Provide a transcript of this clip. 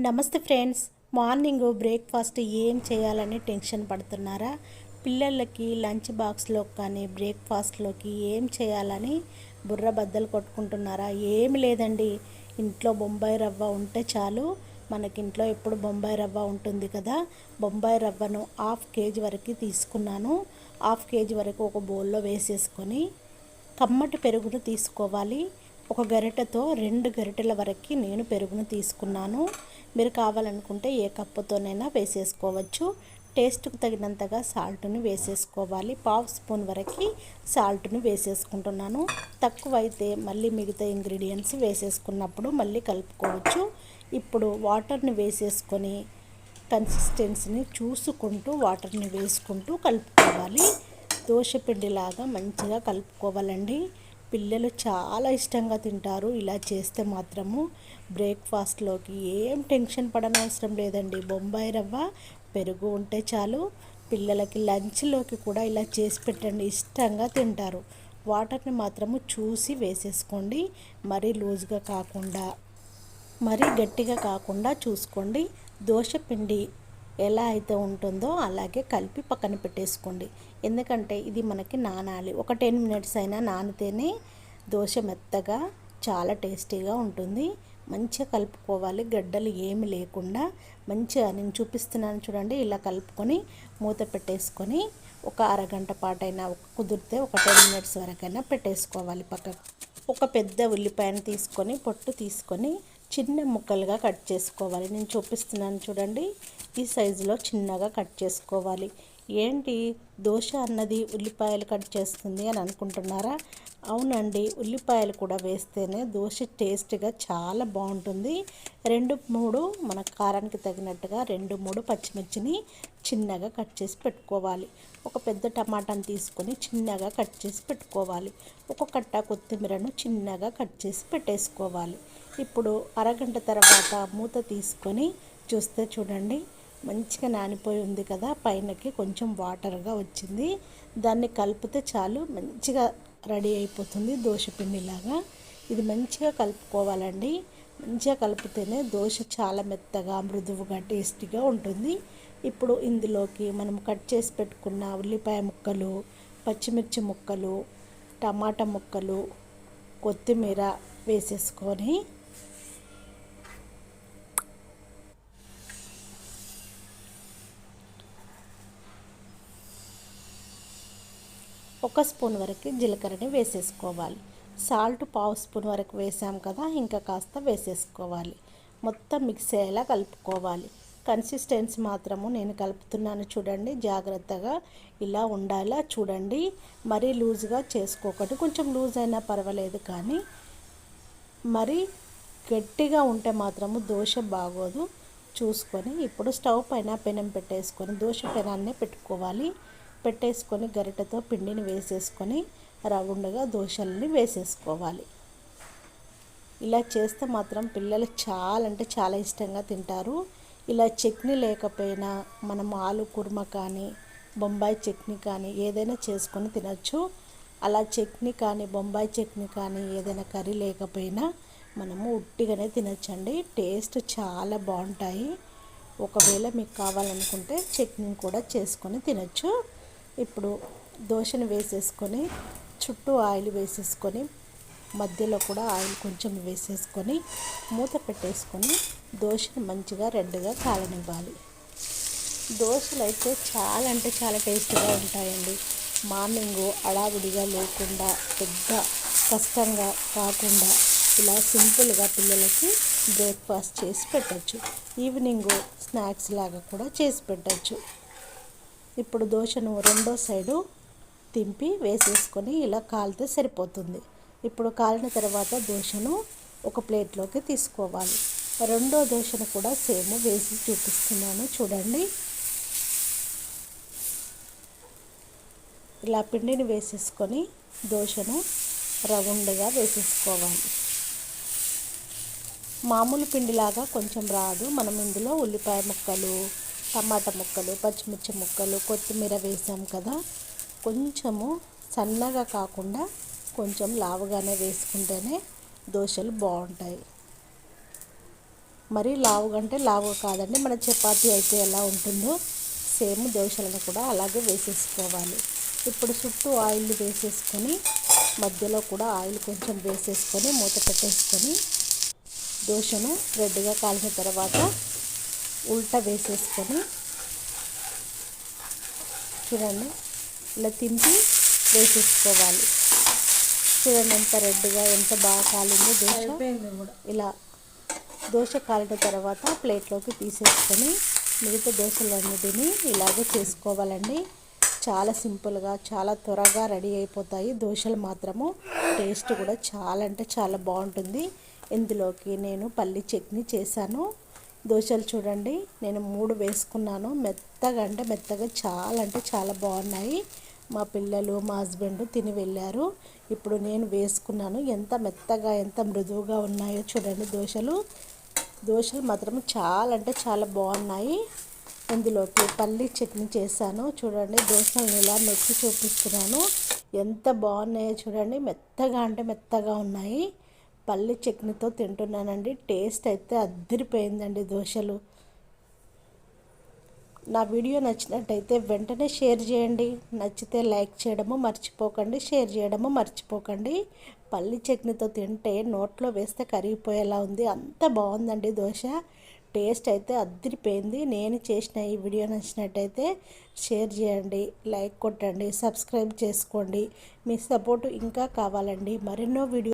నమస్తే friends morning breakfast ఏం చేయాలని టెన్షన్ పడుతున్నారా? పిల్లలకి లంచ్ బాక్స్లో కానీ బ్రేక్ఫాస్ట్లోకి ఏం చేయాలని బుర్ర బద్దలు కొట్టుకుంటున్నారా? ఏమి లేదండి. ఇంట్లో బొంబాయి రవ్వ ఉంటే చాలు. మనకి ఇంట్లో ఎప్పుడు బొంబాయి రవ్వ ఉంటుంది కదా? బొంబాయి రవ్వను హాఫ్ కేజీ వరకు తీసుకున్నాను. హాఫ్ కేజీ వరకు ఒక బౌల్లో వేసేసుకొని కమ్మటి పెరుగును తీసుకోవాలి. ఒక గరిటెతో రెండు గరిటెల వరకు నేను పెరుగును తీసుకున్నాను. మీరు కావాలనుకుంటే ఏ కప్పుతోనైనా వేసేసుకోవచ్చు. టేస్ట్కు తగినంతగా సాల్ట్ని వేసేసుకోవాలి. పావు స్పూన్ వరకు సాల్ట్ను వేసేసుకుంటున్నాను. తక్కువైతే మళ్ళీ మిగతా ఇంగ్రీడియంట్స్ వేసేసుకున్నప్పుడు మళ్ళీ కలుపుకోవచ్చు. ఇప్పుడు వాటర్ని వేసేసుకొని కన్సిస్టెన్సీని చూసుకుంటూ వాటర్ని వేసుకుంటూ కలుపుకోవాలి. దోశ పిండిలాగా మంచిగా కలుపుకోవాలండి. పిల్లలు చాలా ఇష్టంగా తింటారు. ఇలా చేస్తే మాత్రము బ్రేక్ఫాస్ట్లోకి ఏం టెన్షన్ పడనవసరం లేదండి. బొంబాయి రవ్వ పెరుగు ఉంటే చాలు. పిల్లలకి లంచ్లోకి కూడా ఇలా చేసి పెట్టండి. ఇష్టంగా తింటారు. వాటర్ని మాత్రము చూసి వేసేసుకోండి. మరీ లూజ్గా కాకుండా మరీ గట్టిగా కాకుండా చూసుకోండి. దోశ పిండి ఎలా అయితే ఉంటుందో అలాగే కలిపి పక్కన పెట్టేసుకోండి. ఎందుకంటే ఇది మనకి నానాలి. ఒక టెన్ మినిట్స్ అయినా నానితేనే దోశ మెత్తగా చాలా టేస్టీగా ఉంటుంది. మంచిగా కలుపుకోవాలి. గడ్డలు ఏమి లేకుండా మంచిగా నేను చూపిస్తున్నాను చూడండి. ఇలా కలుపుకొని మూత పెట్టేసుకొని ఒక అరగంట పాటైనా కుదిరితే ఒక టెన్ మినిట్స్ వరకైనా పెట్టేసుకోవాలి పక్కకు. ఒక పెద్ద ఉల్లిపాయను తీసుకొని పొట్టు తీసుకొని చిన్న ముక్కలుగా కట్ చేసుకోవాలి. నేను చూపిస్తున్నాను చూడండి. ఈ సైజులో చిన్నగా కట్ చేసుకోవాలి. ఏంటి? దోశ అన్నది ఉల్లిపాయలు కట్ చేస్తుంది అని అనుకుంటున్నారా? అవునండి ఉల్లిపాయలు కూడా వేస్తేనే దోశ టేస్ట్గా చాలా బాగుంటుంది. రెండు మూడు మన కారానికి తగినట్టుగా రెండు మూడు పచ్చిమిర్చిని చిన్నగా కట్ చేసి పెట్టుకోవాలి. ఒక పెద్ద టమాటాను తీసుకొని చిన్నగా కట్ చేసి పెట్టుకోవాలి. ఒక కట్ట కొత్తిమీరను చిన్నగా కట్ చేసి పెట్టేసుకోవాలి. ఇప్పుడు అరగంట తర్వాత మూత తీసుకొని చూస్తే చూడండి మంచిగా నానిపోయి ఉంది కదా పైనకి కొంచెం వాటర్గా వచ్చింది. దాన్ని కలిపితే చాలు మంచిగా రెడీ అయిపోతుంది దోశ పిండిలాగా. ఇది మంచిగా కలుపుకోవాలండి. మంచిగా కలిపితేనే దోశ చాలా మెత్తగా మృదువుగా టేస్టీగా ఉంటుంది. ఇప్పుడు ఇందులోకి మనం కట్ చేసి పెట్టుకున్న ఉల్లిపాయ ముక్కలు పచ్చిమిర్చి ముక్కలు టమాటా ముక్కలు కొత్తిమీర వేసేసుకొని ఒక స్పూన్ వరకు జీలకర్రని వేసేసుకోవాలి. సాల్ట్ పావు స్పూన్ వరకు వేసాం కదా ఇంకా కాస్త వేసేసుకోవాలి. మొత్తం మిక్స్ అయ్యేలా కలుపుకోవాలి. కన్సిస్టెన్సీ మాత్రము నేను కలుపుతున్నాను చూడండి జాగ్రత్తగా ఇలా ఉండాలా చూడండి. మరీ లూజ్గా చేసుకోకండి. కొంచెం లూజ్ అయినా పర్వాలేదు కానీ మరి గట్టిగా ఉంటే మాత్రము దోశ బాగోదు. చూసుకొని ఇప్పుడు స్టవ్ పైన పెనం పెట్టేసుకొని దోశ పెనాన్నే పెట్టుకోవాలి. పెట్టేసుకొని గరిటెతో పిండిని వేసేసుకొని రౌండ్గా దోశలని వేసేసుకోవాలి. ఇలా చేస్తే మాత్రం పిల్లలు చాలా అంటే చాలా ఇష్టంగా తింటారు. ఇలా చట్నీ లేకపోయినా మనం ఆలు కుర్మ కానీ బొంబాయి చట్నీ కానీ ఏదైనా చేసుకొని తినచ్చు. అలా చట్నీ కానీ బొంబాయి చట్నీ కానీ ఏదైనా కర్రీ లేకపోయినా మనము ఉట్టిగానే తినచ్చండి. టేస్ట్ చాలా బాగుంటాయి. ఒకవేళ మీకు కావాలనుకుంటే చట్నీ కూడా చేసుకొని తినచ్చు. ఇప్పుడు దోశను వేసేసుకొని చుట్టూ ఆయిల్ వేసేసుకొని మధ్యలో కూడా ఆయిల్ కొంచెం వేసేసుకొని మూత పెట్టేసుకొని దోశను మంచిగా రెడ్గా కాలనివ్వాలి. దోశలు అయితే చాలా అంటే చాలా టేస్ట్గా ఉంటాయండి. మార్నింగ్ అడావిడిగా లేకుండా పెద్ద కష్టంగా కాకుండా ఇలా సింపుల్గా పిల్లలకి బ్రేక్ఫాస్ట్ చేసి పెట్టచ్చు. ఈవినింగ్ స్నాక్స్ లాగా కూడా చేసి పెట్టచ్చు. ఇప్పుడు దోశను రెండో సైడు తింపి వేసేసుకొని ఇలా కాలితే సరిపోతుంది. ఇప్పుడు కాలిన తర్వాత దోశను ఒక ప్లేట్లోకి తీసుకోవాలి. రెండో దోశను కూడా సేమ్ వేసి చూపిస్తున్నాను. చూడండి. ఇలా పిండిని వేసేసుకొని దోశను రౌండ్గా వేసేసుకోవాలి. మామూలు పిండిలాగా కొంచెం రాదు. మనం ఇందులో ఉల్లిపాయ ముక్కలు టమాటా ముక్కలు పచ్చిమిర్చి ముక్కలు కొత్తిమీర వేసాం కదా. కొంచెము సన్నగా కాకుండా కొంచెం లావుగానే వేసుకుంటేనే దోశలు బాగుంటాయి. మరి లావుగా అంటే లావుగా కాదండి మన చపాతీ అయితే ఎలా ఉంటుందో సేమ్ దోశలను కూడా అలాగే వేసేసుకోవాలి. ఇప్పుడు చుట్టూ ఆయిల్ వేసేసుకొని మధ్యలో కూడా ఆయిల్ కొంచెం వేసేసుకొని మూత పెట్టేసుకొని దోశను రెడ్గా కాల్చిన తర్వాత ఉల్టా వేసేసుకొని చూడండి ఇలా తింపి వేసేసుకోవాలి. చూడండి ఎంత రెడ్గా ఎంత బాగా కాలిందో దోశ. ఇలా దోశ కాలిన తర్వాత ప్లేట్లోకి తీసేసుకొని మిగతా దోశలన్నిటిని ఇలాగే చేసుకోవాలండి. చాలా సింపుల్గా చాలా త్వరగా రెడీ అయిపోతాయి దోశలు మాత్రము. టేస్ట్ కూడా చాలా అంటే చాలా బాగుంటుంది. ఇందులోకి నేను పల్లి చట్నీ చేశాను. దోశలు చూడండి. నేను మూడు వేసుకున్నాను. మెత్తగా అంటే మెత్తగా చాలా అంటే చాలా బాగున్నాయి. మా పిల్లలు మా హస్బెండ్ తిని వెళ్ళారు. ఇప్పుడు నేను వేసుకున్నాను. ఎంత మెత్తగా ఎంత మృదువుగా ఉన్నాయో చూడండి దోశలు. దోశలు మాత్రం చాలా అంటే చాలా బాగున్నాయి. ఇందులోకి పల్లి చట్నీ చేశాను. చూడండి దోశలను ఇలా నొక్కి చూపిస్తున్నాను. ఎంత బాగున్నాయో చూడండి. మెత్తగా అంటే మెత్తగా ఉన్నాయి. పల్లి చట్నీతో తింటున్నానండి. టేస్ట్ అయితే అద్దరిపోయిందండి దోశలు. నా వీడియో నచ్చినట్టయితే వెంటనే షేర్ చేయండి. నచ్చితే లైక్ చేయడము మర్చిపోకండి. షేర్ చేయడము మర్చిపోకండి. పల్లి చట్నీతో తింటే నోట్లో వేస్తే కరిగిపోయేలా ఉంది. అంత బాగుందండి దోశ. టేస్ట్ అయితే అద్దరిపోయింది నేను చేసిన ఈ వీడియో నచ్చినట్టయితే షేర్ చేయండి. లైక్ కొట్టండి. సబ్స్క్రైబ్ చేసుకోండి. మీ సపోర్టు ఇంకా కావాలండి. మరెన్నో వీడియో